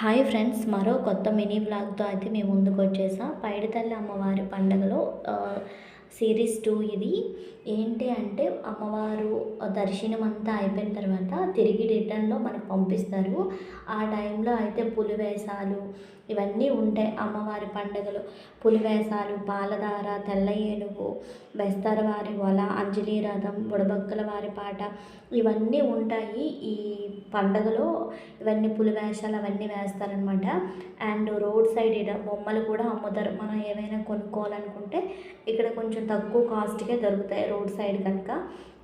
Hi friends మరో కొత్త mini వ్లాగ్తో అయితే మేము ముందుకు వచ్చేసాం. పైడితల్లి అమ్మవారి పండుగలో సిరీస్ టూ ఇది. ఏంటి అంటే అమ్మవారు దర్శనం అంతా అయిపోయిన తర్వాత తిరిగి రిటర్న్లో మనకు పంపిస్తారు. ఆ టైంలో అయితే పులివేషాలు ఇవన్నీ ఉంటాయి. అమ్మవారి పండుగలు పులివేషాలు పాలధార తెల్ల ఏనుగు బెస్తర వారి వల అంజలి రథం బుడబక్కల వారి పాట ఇవన్నీ ఉంటాయి. ఈ పండగలో ఇవన్నీ పులివేషాలు అవన్నీ వేస్తారనమాట అండ్ రోడ్ సైడ్ ఇక్కడ బొమ్మలు కూడా అమ్ముతారు. మనం ఏమైనా కొనుక్కోవాలనుకుంటే ఇక్కడ కొంచెం తక్కువ కాస్ట్కే దొరుకుతాయి రోడ్ సైడ్ కనుక.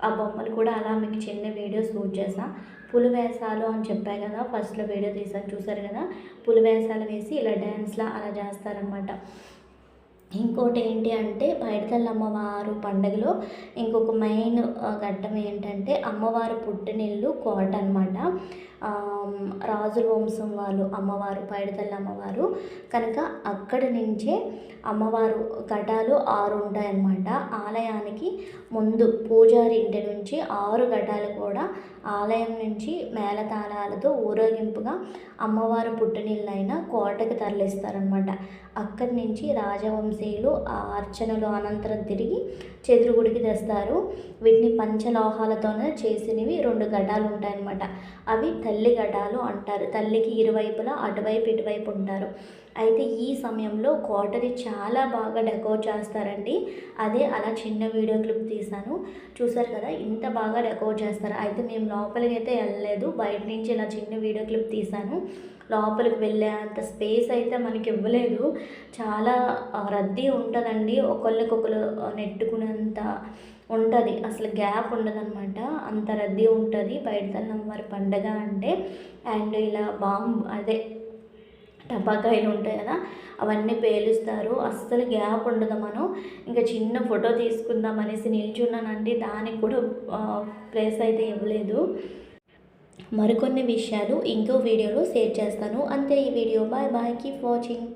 ఆ బొమ్మలు కూడా అలా మీకు చిన్న వీడియో షూట్ చేసా పులివేసాలు అని చెప్పాయి కదా ఫస్ట్లో వీడియో తీసాను చూసారు కదా? పులివేసాలు వేసి ఇలా డ్యాన్స్లా అలా చేస్తారనమాట ఇంకోటి ఏంటి అంటే పైడితల్లి అమ్మవారు పండుగలో ఇంకొక మెయిన్ ఘట్టం ఏంటంటే అమ్మవారు పుట్టినిల్లు కోట అనమాట రాజుల వంశం వాళ్ళు అమ్మవారు పైడితల్లి అమ్మవారు. కనుక అక్కడి నుంచే అమ్మవారు ఘటాలు ఆరు ఉంటాయన్నమాట ఆలయానికి ముందు పూజారి ఇంటి నుంచి ఆరు ఘటాలు కూడా ఆలయం నుంచి మేళతాళాలతో ఊరేగింపుగా అమ్మవారు పుట్టినిల్లైన కోటకి తరలిస్తారనమాట అక్కడి నుంచి రాజవంశీయులు ఆ అర్చనలు అనంతరం తిరిగి చెదురుగుడికి తెస్తారు. వీటిని పంచలోహాలతోనే చేసినవి రెండు గడ్డాలు ఉంటాయన్నమాట. అవి తల్లి గడ్డాలు అంటారు. తల్లికి ఇరువైపులా అటువైపు ఇటువైపు ఉంటారు. అయితే ఈ సమయంలో కోటని చాలా బాగా డెకోర్ చేస్తారండి. అదే అలా చిన్న వీడియో క్లిప్ తీశాను. చూసారు కదా ఇంత బాగా డెకోర్ చేస్తారు. అయితే మేము లోపలికి అయితే వెళ్ళలేదు. బయట నుంచి ఇలా చిన్న వీడియో క్లిప్ తీశాను. లోపలికి వెళ్ళే అంత స్పేస్ అయితే మనకి ఇవ్వలేదు. చాలా రద్దీ ఉంటుందండి. ఒకళ్ళకొకరు నెట్టుకునేంత ఉంటుంది. అసలు గ్యాప్ ఉండదన్నమాట. అంత రద్దీ ఉంటుంది. బయట వారి పండగ అంటే. అండ్ ఇలా బాంబు అదే టపాకాయలు ఉంటాయి కదా అవన్నీ పేలుస్తారు. అస్సలు గ్యాప్ ఉండదు మనం ఇంకా చిన్న ఫోటో తీసుకుందాం అనేసి నిల్చున్నానండి. దానికి కూడా ప్లేస్ అయితే ఇవ్వలేదు. మరికొన్ని విషయాలు ఇంకో వీడియోలో షేర్ చేస్తాను. అంతే ఈ video. Bye bye. Keep watching.